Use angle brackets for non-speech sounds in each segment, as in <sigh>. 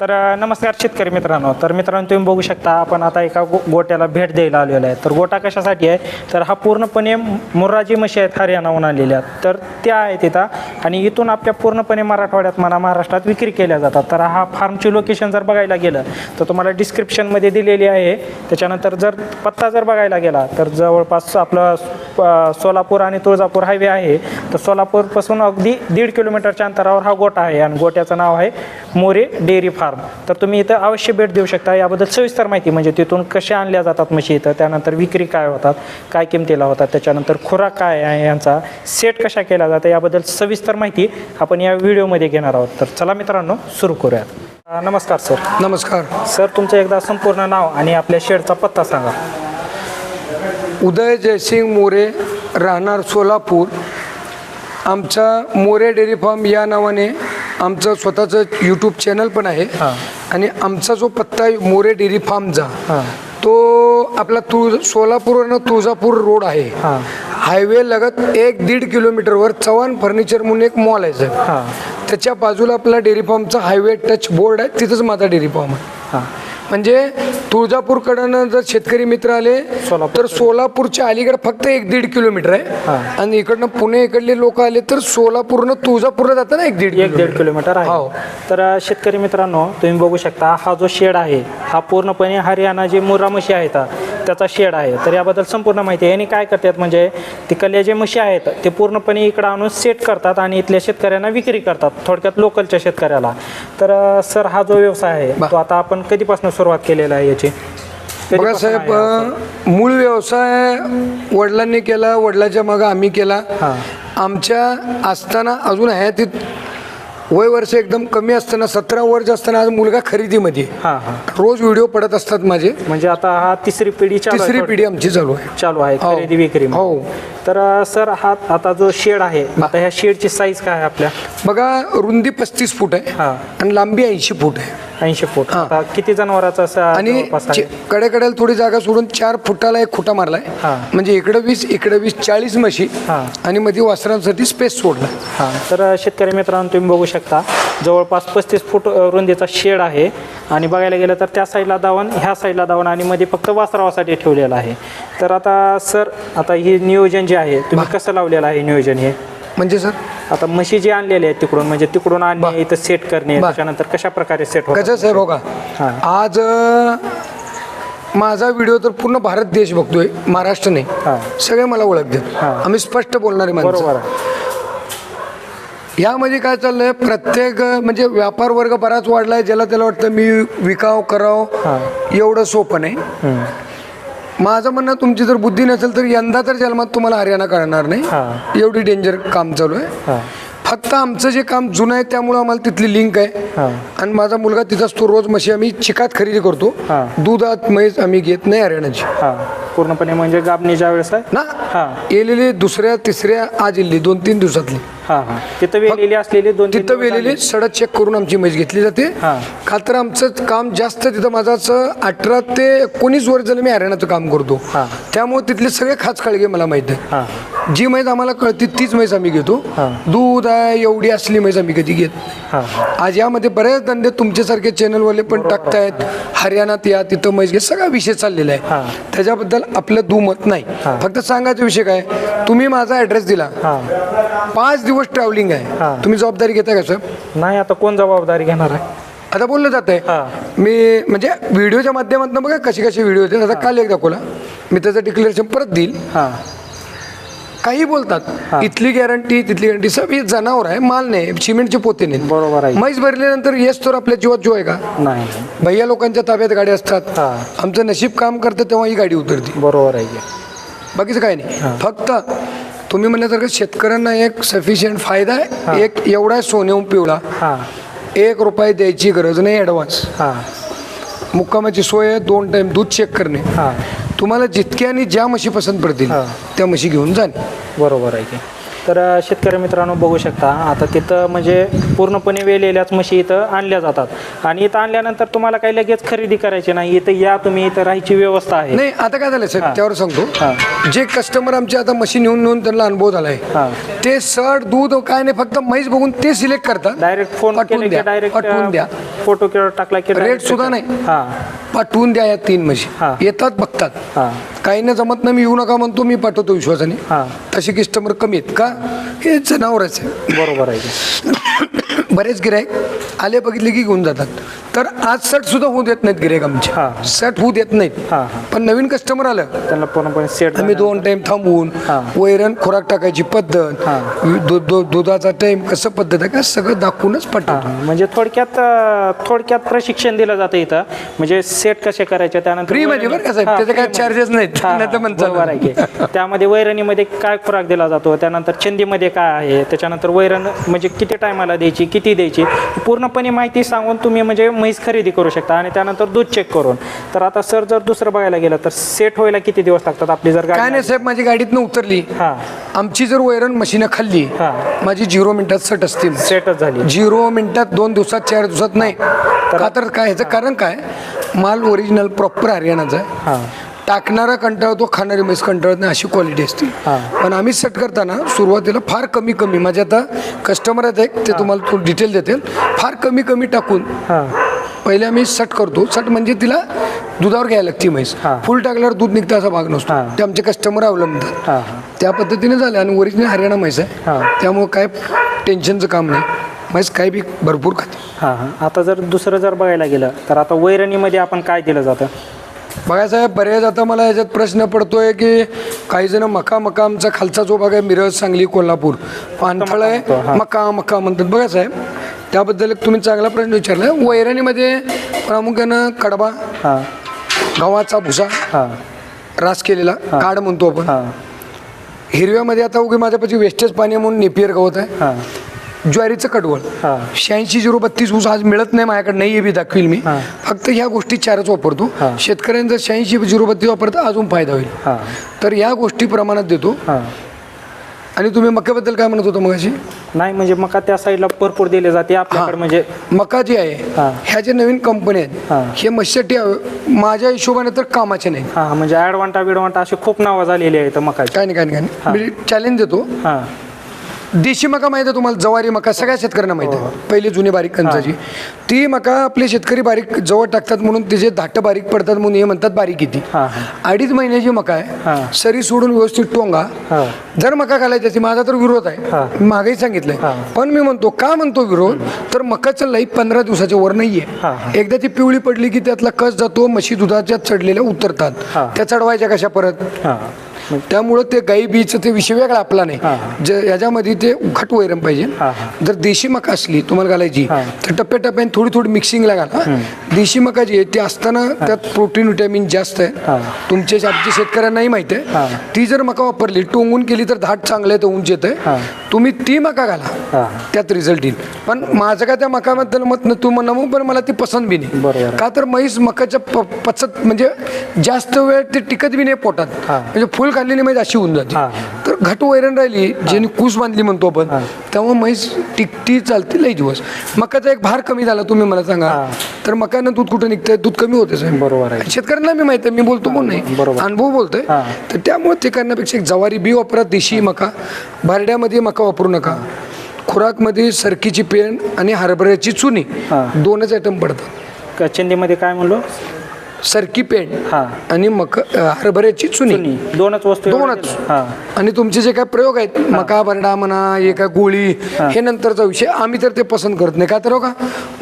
तर नमस्कार शेतकरी मित्रांनो. तर मित्रांनो तुम्ही बघू शकता आपण आता एका गो गोट्याला भेट द्यायला आलेलो आहे. तर गोटा कशासाठी आहे? तर हा पूर्णपणे मुर्राजी म्हशी आहेत हरियाणाहून आलेल्या आहेत तर त्या आहेत इथं आणि इथून आपल्या पूर्णपणे मराठवाड्यात म्हणा महाराष्ट्रात विक्री केल्या जातात. तर हा फार्मची लोकेशन जर बघायला गेलं तर तुम्हाला डिस्क्रिप्शनमध्ये दिलेली आहे. त्याच्यानंतर जर पत्ता जर बघायला गेला तर जवळपास आपलं सोलापूर आणि तुळजापूर हायवे आहे. तर सोलापूरपासून अगदी दीड किलोमीटरच्या अंतरावर हा गोटा आहे आणि गोट्याचं नाव आहे मोरे डेअरी फार्म. तर तुम्ही इथं अवश्य भेट देऊ शकता. याबद्दल सविस्तर माहिती म्हणजे तिथून कशा आणल्या जातात म्हशी इथं त्यानंतर विक्री काय होतात काय किमतीला होतात त्याच्यानंतर खुराक काय आहे यांचा सेट कशा केला जातं याबद्दल सविस्तर माहिती आपण या व्हिडिओमध्ये घेणार आहोत. तर चला मित्रांनो सुरू करूयात. नमस्कार सर. नमस्कार. सर तुमचं एकदा संपूर्ण नाव आणि आपल्या शेडचा पत्ता सांगा. उदय जयसिंग मोरे राहणार सोलापूर. आमचा मोरे डेअरी फार्म या नावाने आमचं स्वतःचं यूट्यूब चॅनल पण आहे. आणि आमचा जो पत्ता आहे मोरे डेअरी फार्मचा तो आपला तुळ सोलापूरवरनं तुळजापूर रोड आहे. हां. हायवे लगत एक दीड किलोमीटरवर चव्हाण फर्निचर म्हणून एक मॉल आहे सर. हां. त्याच्या बाजूला आपला डेअरी फार्मचा हायवे टच बोर्ड आहे तिथंच माझा डेअरी फार्म आहे. हां. म्हणजे तुळजापूरकडनं जर शेतकरी मित्र आले सोलापूर. तर सोलापूरच्या अलीकडे फक्त एक दीड किलोमीटर आहे हा. आणि इकडनं पुणे इकडले लोक आले तर सोलापूरनं तुळजापूरला जातात ना एक दीड एक दीड किलोमीटर आहे हो. तर शेतकरी मित्रांनो तुम्ही बघू शकता हा जो शेड आहे हा पूर्णपणे हरियाणा जे मुर्रा म्हशी आहेत त्याचा शेड आहे तर याबद्दल संपूर्ण माहिती आहे यांनी काय करतात म्हणजे तिकडल्या जे म्हशी आहेत ते पूर्णपणे इकडं आणून सेट करतात आणि इथल्या शेतकऱ्यांना विक्री करतात थोडक्यात लोकलच्या शेतकऱ्याला तर सर हा जो व्यवसाय आहे. तो आता आपण कधीपासून सुरुवात केलेला आहे याची बघा साहेब आहे? मूळ व्यवसाय वडिलांनी केला वडिलाच्या मागं आम्ही केला हां. आमच्या असताना अजून हयातीत वय वर्ष एकदम कमी असताना सतरा वर्ष असताना आज मुलगा खरेदीमध्ये. हां हां. रोज व्हिडिओ पडत असतात माझे. म्हणजे आता हा तिसरी पिढी चालू आहे तिसरी. पिढी आमची चालू आहे. चालू आहे हो. खरेदी विक्री हो. तर अ, सर हा आता जो शेड आहे आता ह्या शेडची साईज काय आहे आपल्या? बघा रुंदी पस्तीस फूट आहे हा. आणि लांबी ऐंशी फूट आहे. ऐंशी फूट हा. आता किती जनावराचा असा आणि जवळपास आहे? कडेकडेला थोडी जागा सोडून चार फुटाला एक खुटा मारलाय हा. म्हणजे इकडं वीस इकडं वीस चाळीस म्हशी हा. आणि मध्ये वासरांसाठी स्पेस सोडला हा तर शेतकरी मित्रांनो तुम्ही बघू शकता जवळपास पस्तीस फूट अ, रुंदीचा शेड आहे आणि बघायला गेलं तर त्या साईडला दावण ह्या साईडला दावण आणि मध्ये फक्त वासरावासाठी ठेवलेलं आहे तर आता सर आता हे नियोजन जे आहे तुम्ही कसं लावलेलं आहे नियोजन हे म्हणजे सर आता म्हशी जे आणलेले आहेत तिकडून म्हणजे तिकडून आणणे इथं सेट करणे बा. त्याच्यानंतर कशा प्रकारे सेट कसं साहेब बघा हा. आज अं, माझा व्हिडिओ तर पूर्ण भारत देश बघतोय महाराष्ट्र नाही. सगळे मला ओळखतात हा. आम्ही स्पष्ट बोलणारे माणसं बरोबर आहे यामध्ये काय चाललंय प्रत्येक अं, म्हणजे व्यापार वर्ग बराच वाढलाय ज्याला त्याला वाटतं मी विकाव कराव हा. एवढं सोपं नाही हम्म. माझं म्हणणं तुमची जर बुद्धी नसेल तर यंदा तर जन्मात तुम्हाला हरियाणा कळणार नाही. हा. एवढी डेंजर काम चालू आहे. फक्त आमचं जे काम जुनं आहे त्यामुळं आम्हाला तिथली लिंक आहे. आणि माझा मुलगा तिथंच तो रोज म्हशी आम्ही चिकात खरेदी करतो. दुधात म्हैस आम्ही घेत नाही हरियाणाची. पूर्णपणे म्हणजे गाबणी ज्या वेळेस ना? हा. येलेली दुसऱ्या तिसऱ्या आज येलेली दोन तीन दिवसातली. हा हा तिथं वेलेली असलेली दोन तीन तिथं दिवस वेलेली आले. सडक चेक करून आमची म्हैस घेतली जाते हा. का तर आमचं काम जास्त तिथं माझं अठरा ते एकोणीस वर्ष झालं मी हरियाणाचं काम करतो हा. त्यामुळे तिथले सगळे खास काळगे मला माहीत आहे जी म्हैस आम्हाला कळते तीच म्हैस आम्ही घेतो हा. दूध आहे एवढी असली म्हैस आम्ही कधी घेत नाही. हा आज यामध्ये बरेच धंदे तुमच्यासारखे चॅनलवाले पण टाकतायत हरियाणात या तिथं म्हैस घे सगळा विषय चाललेला हा. आहे त्याच्याबद्दल आपलं दुमत नाही हा. फक्त सांगायचा विषय काय तुम्ही माझा ॲड्रेस दिला हा पाच दिवस ट्रॅव्हलिंग हा. आहे. तुम्ही जबाबदारी घेता का साहेब नाही आता कोण जबाबदारी घेणार आहे? आता बोललं जात आहे. मी म्हणजे व्हिडिओच्या माध्यमातून बघा कशी कशी व्हिडिओ होते आता काल एक दाखवला मी त्याचं डिक्लेरेशन परत देईल. हा. काही बोलतात. इथली गॅरंटी तिथली गॅरंटी सब हे जनावर आहे माल नाही सिमेंटचे पोते नाही बरोबर आहे. म्हैस भरल्यानंतर येस तर आपल्या जीवात जो आहे का? नाही. भैया लोकांच्या ताब्यात गाडी असतात. हा. आमचं नशीब काम करतं तेव्हा ही गाडी उतरते. बरोबर आहे. की. बाकीचं काय नाही. फक्त तुम्ही म्हणल्यासारखं शेतकऱ्यांना एक सफिशियंट फायदा आहे एक एवढा सोन्याहून पिवळा. एक रुपये द्यायची गरज नाही ॲडव्हान्स हा. मुक्कामाची सोय आहे दोन टाइम दूध चेक करणे. तुम्हाला जितक्या आणि ज्या म्हशी पसंत पडतील. त्या म्हशी घेऊन जाणे बरोबर आहे की. तर शेतकरी मित्रांनो बघू शकता. आता तिथं म्हणजे पूर्णपणे वेलेल्याच म्हशी इथं आणल्या जातात. आणि इथं आणल्यानंतर तुम्हाला काही लगेच खरेदी करायची नाही. इथं या तुम्ही इथं राहायची व्यवस्था आहे. नाही आता काय झालं साहेब? त्यावर सांगतो. हा. जे कस्टमर आमचे आता मशीन येऊन येऊन त्यांना अनुभव झालाय. हा. ते सड दूध काय नाही फक्त म्हैस बघून ते सिलेक्ट करतात. डायरेक्ट फोन डायरेक्ट द्या. फोटो किंवा टाकला की रेट सुद्धा नाही. हां. पाठवून द्या या तीन म्हशी. येतात बघतात. काही नाही जमत नाही मी येऊ नका म्हणतो मी पाठवतो विश्वासाने. तसे कस्टमर कमी आहेत. का? हे जनावरच आहे. बरोबर आहे. <coughs> बरेच गिरायक आले बघितले की घेऊन जातात. तर आज सट सुद्धा होऊ देत नाहीत गिरायक आमचे. सट होऊ देत नाहीत. पण नवीन कस्टमर आलं. त्यांना पूर्णपणे सेट आम्ही दोन टाइम थांबवून. वैरण खोराक टाकायची पद्धत दुधाचा टाइम कसं पद्धत आहे का सगळं दाखवूनच पाठवतो. म्हणजे थोडक्यात थोडक्यात प्रशिक्षण दिलं जातं इथं. म्हणजे सेट कसे करायचे त्यानंतर Free मध्ये बरं का साहेब? त्याचे काय मध्ये. charges नाहीत. हां, नाहीतर म्हणता. त्यामध्ये वैरणीमध्ये काय खुराक दिला जातो? त्यानंतर चंदीमध्ये काय आहे? त्याच्यानंतर वैरण म्हणजे किती टायमाला द्यायची? किती द्यायची? पूर्णपणे माहिती सांगून तुम्ही म्हणजे म्हैस खरेदी करू शकता आणि त्यानंतर दूध चेक करून. तर आता सर जर दुसरं बघायला गेलं तर सेट व्हायला किती दिवस लागतात आपली जर काय गाडी नाही साहेब माझी गाडीतनं उतरली. हां. आमची जर वैरण मशीनं खाल्ली हा. माझी झिरो मिनिटात सट असते सेटच झाली. झिरो मिनिटात दोन दिवसात चार दिवसात नाही. का तर काय ह्याचं कारण काय? माल ओरिजिनल प्रॉपर हरियाणाचा आहे. हां. टाकणारा कंटाळतो खाणारी म्हैस कंटाळत नाही अशी क्वालिटी असते. पण आम्ही सेट करताना सुरुवातीला फार कमी कमी माझे आता कस्टमर आहेत एक ते तुम्हाला थोडं डिटेल देतील. फार कमी कमी टाकून हां. पहिले आम्ही सट करतो. सट म्हणजे तिला दुधावर घ्यायला लागते म्हैस. फुल टाकल्यावर दूध निघतं असा भाग नसतो. ते आमचे कस्टमर अवलंबतात. त्या पद्धतीने झालं आणि ओरिजिनल हरियाणा म्हैस आहे. त्यामुळं काय टेन्शनचं काम नाही. म्हैस काय बी भरपूर खाते. हां हां. आता जर दुसरं जर बघायला गेलं तर आता वैरणीमध्ये आपण काय दिलं जातं? बघा साहेब बरेच आता मला याच्यात प्रश्न पडतोय की काही जण मका मका आमचा खालचा जो भाग आहे मिरज सांगली कोल्हापूर पाणथळ आहे. मका मका म्हणतात. बघा साहेब त्याबद्दल एक तुम्ही चांगला प्रश्न विचारला वैरणीमध्ये प्रामुख्यानं कडबा गव्हाचा भुसा रास केलेला काड म्हणतो आपण. हिरव्यामध्ये आता उगे माझ्यापाशी वेस्टेज पाणी म्हणून नेपियर गवत आहे. ज्वारीचं कडवळ हां. शहाऐंशी झिरो बत्तीस ऊस आज मिळत नाही माझ्याकडे नाही हे बी दाखवील मी. हा. फक्त ह्या गोष्टी चारच वापरतो. हा. शेतकऱ्यांचा शहाऐंशी झिरो बत्तीस वापरता अजून फायदा होईल. हां. तर या गोष्टी प्रमाणात देतो. हां. आणि तुम्ही मक्याबद्दल काय म्हणत होता मगाशी? नाही म्हणजे मका त्या साईडला भरपूर दिले जाते आपल्याकडे म्हणजे मका जी आहे हा. ह्या ज्या नवीन कंपन्या हा. आहेत हे. मशासाठी माझ्या हिशोबाने तर कामाचे नाही हां म्हणजे ॲडवांटा बिडवांटा असे खूप नावं झालेली आहेत मकाची. काय नाही काय नाही काय नाही. मी चॅलेंज देतो. हां. देशी मका माहिती आहे तुम्हाला? जवारी मका सगळ्या शेतकऱ्यांना माहिती हो, आहे पहिली जुनी बारीक कंचाची. ती मका आपले शेतकरी बारीक जवळ टाकतात म्हणून तिचे धाट बारीक पडतात म्हणून हे म्हणतात बारीक किती हां हां. अडीच महिन्याची मका हा. आहे सरी सोडून व्यवस्थित टोंगा. हां. जर मका घालायची असेल माझा तर विरोध हा. आहे मागेही सांगितलंय. हा. पण मी म्हणतो का म्हणतो विरोध? तर मकाचं लाईफ पंधरा दिवसाच्या वर नाहीये. हा, हा. एकदा ती पिवळी पडली की त्यातला कस जातो म्हशी दुधाच्या चढलेल्या उतरतात. हा. त्या चढवायच्या कशा परत? हां. त्यामुळं ते गाई बीचं ते विषय वेगळा आपला नाही. जे याच्यामध्ये ते घट वैरण पाहिजे. जर देशी मका असली तुम्हाला घालायची. तर टप्प्याटप्प्याने थोडी थोडी मिक्सिंगला घाला देशी मका जी आहे ती असताना त्यात प्रोटीन विटॅमिन जास्त. आहे तुमच्या आमच्या शेतकऱ्यांनाही माहिती. आहे ती जर मका वापरली टोंगून केली तर धाट चांगलं आहे तर उंच येत. आहे तुम्ही ती मका घाला त्यात रिझल्ट येईल पण माझं काय त्या मकाबद्दल मत न तू म्हणू पण मला ती पसंत बी नाही. का तर म्हैस मकाच्या पचत म्हणजे जास्त वेळ ते टिकत बी नाही पोटात. म्हणजे फुल खाल्लेली म्हैस अशी होऊन. जाते. तर घट वैरण राहिली ज्याने कूस बांधली म्हणतो आपण. तेव्हा म्हैस टिकती चालते लई दिवस. मकाचा एक भार कमी झाला तुम्ही मला सांगा. तर मकानं दूध कुठं निघतंय? दूध कमी होते साहेब. बरोबर आहे. शेतकऱ्यांना मी माहिती आहे मी बोलतो म्हणून नाही. बरोबर. अनुभव बोलतोय. तर त्यामुळे ते करण्यापेक्षा एक जवारी बी वापरा देशी मका. भारड्यामध्ये मका वापरू नका. खुराकमध्ये सरकीची पेंड आणि हरभऱ्याची चुनी. दोनच आयटम पडतात. चंदीमध्ये काय म्हणलो? सरकी हां. आणि मक हरभऱ्याची चुनी. दोनच वस्तू दोनच. हां. आणि तुमचे जे काय प्रयोग आहेत मका बरडा म्हणा हे काय गोळी हे नंतरचा विषय. आम्ही तर ते पसंत करत नाही. का तर हो का?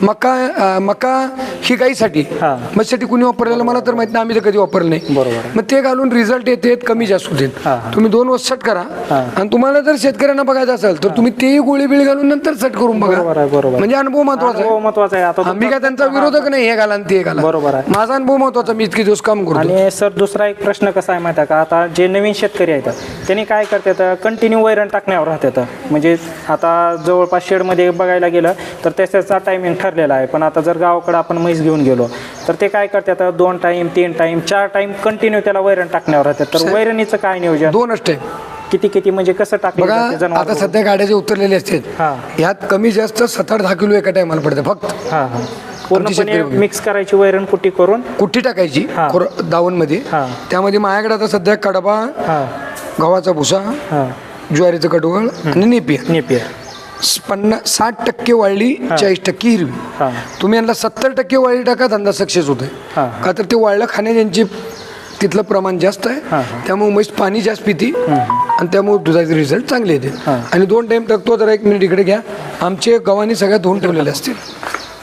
मका अ, मका गाईसाठी हा. मच्छीसाठी कुणी वापरलेलं मला तर माहीत नाही आम्ही तर कधी वापरलं नाही. बरोबर. मग ते घालून रिझल्ट येते कमी जास्त होते. तुम्ही दोन वर्ष सेट करा. आणि तुम्हाला जर शेतकऱ्यांना बघायचं असेल तर तुम्ही तेही गोळी बिळी घालून नंतर सेट करून बघा. म्हणजे अनुभव महत्त्वाचा आहे. आम्ही काय त्यांचा विरोधक नाही हे घाला आणि ते घाला. बरोबर आहे. माझा अनुभव महत्त्वाचा मी इतके दिवस काम करतो. आणि सर दुसरा एक प्रश्न कसा आहे माहिती का? आता जे नवीन शेतकरी आहेत त्यांनी काय करतात कंटिन्यू वैरण टाकण्यावर राहतात. म्हणजे आता जवळपास शेडमध्ये बघायला गेलं तर त्याचा टायमिंग ठरलेला आहे. पण आता जर गावाकडे आपण म्हैस घेऊन गेलो. तर ते काय करतात दोन टाईम तीन टाईम चार टाईम कंटिन्यू त्याला वैरण टाकण्यावर राहतात तर वैरणीचं काय नियोजन? दोनच टाईम किती किती म्हणजे कसं टाकलं आता सध्या गाड्या जे उतरलेले असतात हां. ह्यात कमी जास्त सात आठ दहा किलो एका टायमाला पडते फक्त. पूर्णपणे. मिक्स करायची वैरण कुट्टी करून? कुट्टी टाकायची दावणमध्ये. त्यामध्ये माझ्याकडे आता सध्या कडबा हां. गव्हाचा भुसा हां. ज्वारीचं कडवळ आणि नेपियर नेपियर पन्नास साठ टक्के वाळली चाळीस टक्के हिरवी. तुम्ही यांना सत्तर टक्के वाळली टाका धंदा सक्सेस होतोय. का तर ते वाळलं खाणे यांची तिथलं प्रमाण जास्त आहे. त्यामुळे म्हैस पाणी जास्त पिती. आणि त्यामुळे दुधाचे रिझल्ट चांगले येते. आणि दोन टाइम टाकतो जरा एक मिनिट इकडे घ्या. आमचे गव्हाणी सगळ्या धुवून ठेवलेले असतील.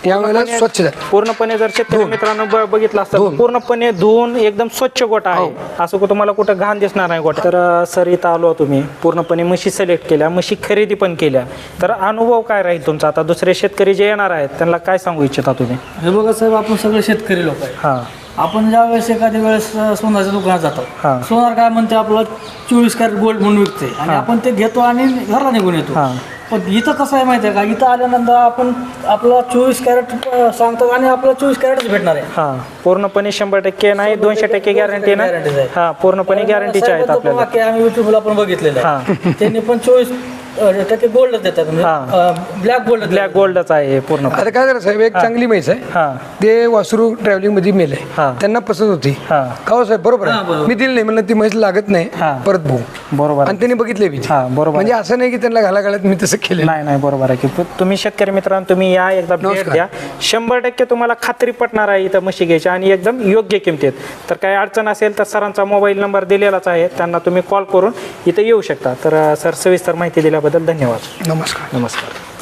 यावेळेला स्वच्छ पूर्णपणे जर शेतकरी मित्रांनो ब- बघितलं असतं धुवून. पूर्णपणे धुवून एकदम स्वच्छ गोटा आहे. असं कुठं तुम्हाला कुठं घाण दिसणार नाही गोटा. तर अं, सर इथं आलो तुम्ही. पूर्णपणे म्हशी सिलेक्ट केल्या म्हशी खरेदी पण केल्या. तर अनुभव काय राहील तुमचा? आता दुसरे शेतकरी जे येणार आहेत त्यांना काय सांगू इच्छिता तुम्ही? हे बघा साहेब आपण सगळे शेतकरी लोक आहे हां. आपण ज्या वेळेस एखाद्या वेळेस अ, सोनाराच्या दुकानात हा. जातो सोनार काय म्हणते आपलं चोवीस कॅरेट गोल्ड म्हणून विकते. आणि आपण ते घेतो आणि घरला निघून येतो. हा. पण इथं कसं आहे माहिती आहे का? इथं आल्यानंतर आपण आपला चोवीस कॅरेट सांगतो आणि आपल्याला चोवीस कॅरेटच भेटणार आहे. हां पूर्णपणे शंभर टक्के नाही दोनशे टक्के गॅरंटी ना? Guarantee आहे. हां पूर्णपणे गॅरंटीचे आहेत आपल्याला. वाक्य आम्ही युट्यूबला पण बघितलेलं हा. आहे त्यांनी पण चोवीस टक्के गोल्ड देतात हा. ब्लॅक गोल्ड ब्लॅक गोल्डच आहे हे पूर्ण. आता काय करा साहेब एक चांगली म्हैस आहे. हां. ते वासरू ट्रॅव्हलिंगमध्ये मेले हां. त्यांना पसंत होती. हां. का हो साहेब? बरोबर हां, आहे बरोबर. मी दिली नाही म्हणलं ती म्हैस लागत नाही हां. परत भाऊ बरोबर आणि त्यांनी बघितले बी. हां बरोबर म्हणजे असं नाही की त्यांना घाला घालत मी तसं केलं नाही नाही बरोबर आहे की. तुम्ही शेतकरी मित्रांनो तुम्ही या एकदा भेट नमस्कार. द्या. शंभर टक्के तुम्हाला खात्री पटणार आहे इथं म्हशी घ्यायची आणि एकदम योग्य किमतीत. तर काही अडचण असेल तर सरांचा मोबाईल नंबर दिलेलाच आहे. त्यांना तुम्ही कॉल करून इथं येऊ शकता. तर सर सविस्तर माहिती दिल्याबद्दल धन्यवाद. नमस्कार. नमस्कार.